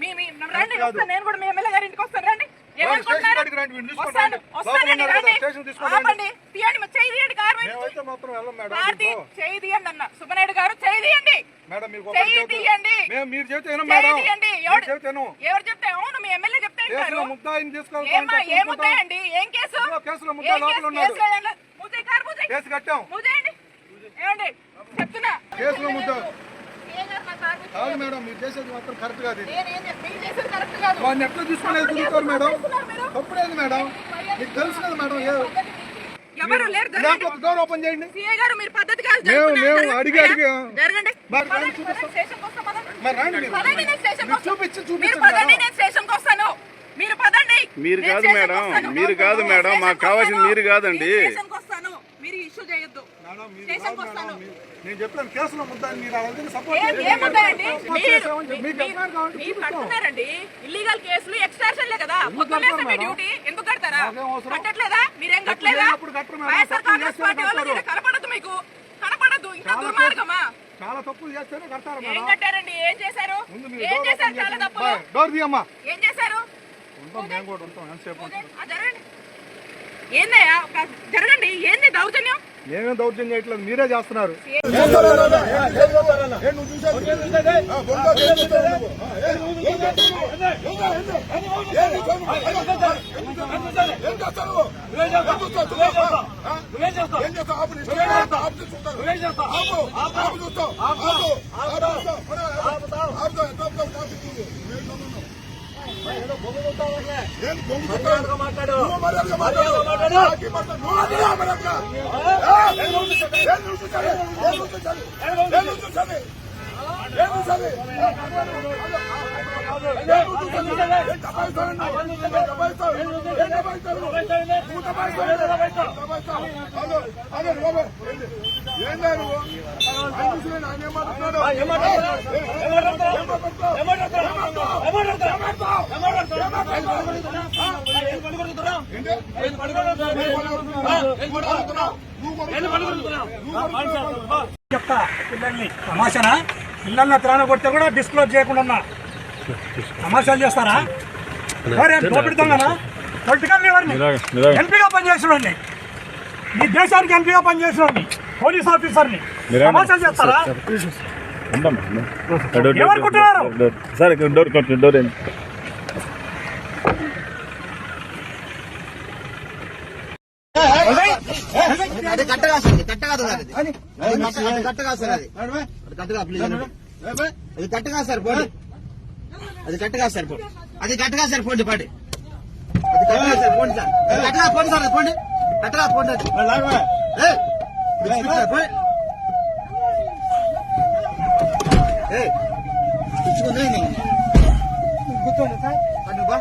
మీ మీ రండి. వస్తాను నేను కూడా మీ ఎమ్మెల్యే గారి ఇంటికి వస్తాను రండి. సుబ్బనాయుడు గారు చేయి తీయండి. మేడం మీరు మీరు ఎవరు చెప్తే అవును మీ ఎమ్మెల్యే చెప్తే ఏముంటాయండి ఏం కేసు? కేసు? కట్టాం. చెప్తున్నా. కేసులో ముద్దాయి. ఏ గారు నా కారు ముద్దాయి? కాదు మేడం మీరు చేసేది మాత్రం కరెక్ట్ కాదు. వాడిని ఎట్లా తీసుకునేది తిరుగుతారు మేడం? తప్పుడేంది మేడం మీకు తెలుసు కదా మేడం ఏ- ఎవరు లేరు డోర్ ఓపెన్ చేయండి సీఏ గారు మీరు పద్ధతి కాదు మేము-. మేము అడిగి- అడిగి- జరగండి మరి రండి. మరి. చూపించి మీరు చూపించండి పదండి మేడం. నేను స్టేషన్కి వస్తాను మీరు పదండి మీరు కాదు మేడం. మీరు కాదు మేడం, మాకు కావాల్సింది. మీరు కాదండి. నేను స్టేషన్కి వస్తాను మీరు ఇష్యూ చేయొద్దు మేడం, మీరు స్టేషన్కి వస్తాను. నేను చెప్పాను కేసులో ముద్దాయిని మీరు సపోర్ట్ మీరు. కడుతున్నారండి. ఇల్లీగల్ కేసులు ఎక్స్ట్రాషన్లే కదా. పొద్దున్నే? డ్యూటీ ఎందుకు కడతారా? కట్టట్లేదా? మీరేం కట్టలేదా. వైఎస్ఆర్ కాంగ్రెస్ పార్టీ వాళ్ళు కనపడదు మీకు. కనపడదు. చాలా దుర్మార్గమా? చాలా తప్పులు చేస్తేనే కడతారు ఏం కట్టారండి? ఏం చేశారు? ఏం చేశారు? చాలా. తప్పులు. డోర్ తీయమ్మా. ఏం చేశారు? ఉంటాం మేము కూడా ఉంటాం. ఎంతసేపు జరగండి. ఏందయ్యా జరగండి. ఏంది దౌర్జన్యం? మేమేం దౌర్జన్యం చేయట్లేదు మీరే చేస్తున్నారు ఏందా నువ్వు చెప్తా పిల్లల్ని తమాషానా? పిల్లల్ని త్రాణ కొడితే కూడా డిస్క్లోజ్ చేయకుండా ఉన్నా. తమాషాలు చేస్తారా? ఎవరే దోపిడుతుందనా పొలిటికల్ లీడర్ని ఎంపీగా పనిచేసినోడిని. ఈ దేశానికి ఎంపీగా పనిచేసినోడిని పోలీస్ ఆఫీసర్ని. తమాషాలు చేస్తారా? ఏమనుకుంటున్నారు? సార్. ఇక్కడ డోర్ కొట్టు డోర్ ఏంటి అది కట్టగా సార్ ఇది కట్టగా సార్ అది. అది కట్ట- అది కట్టగా సార్ అది. అది కట్టగా ప్లీజ్ అనండి. అది కట్టగా సార్ పోండి. అది కట్టగా సార్ పోండి. అది కట్టగా సార్ పోండి పాటి. అది కట్టగా సార్ పోండి సార్. అది కట్టగా పోండి సార్ అది పోండి. కట్టగా పోండి అది. ఏయ్, బిస్కెట్ సార్, పోండి. ఏయ్, ఇచ్చుకుందా ఇది? పండు బా.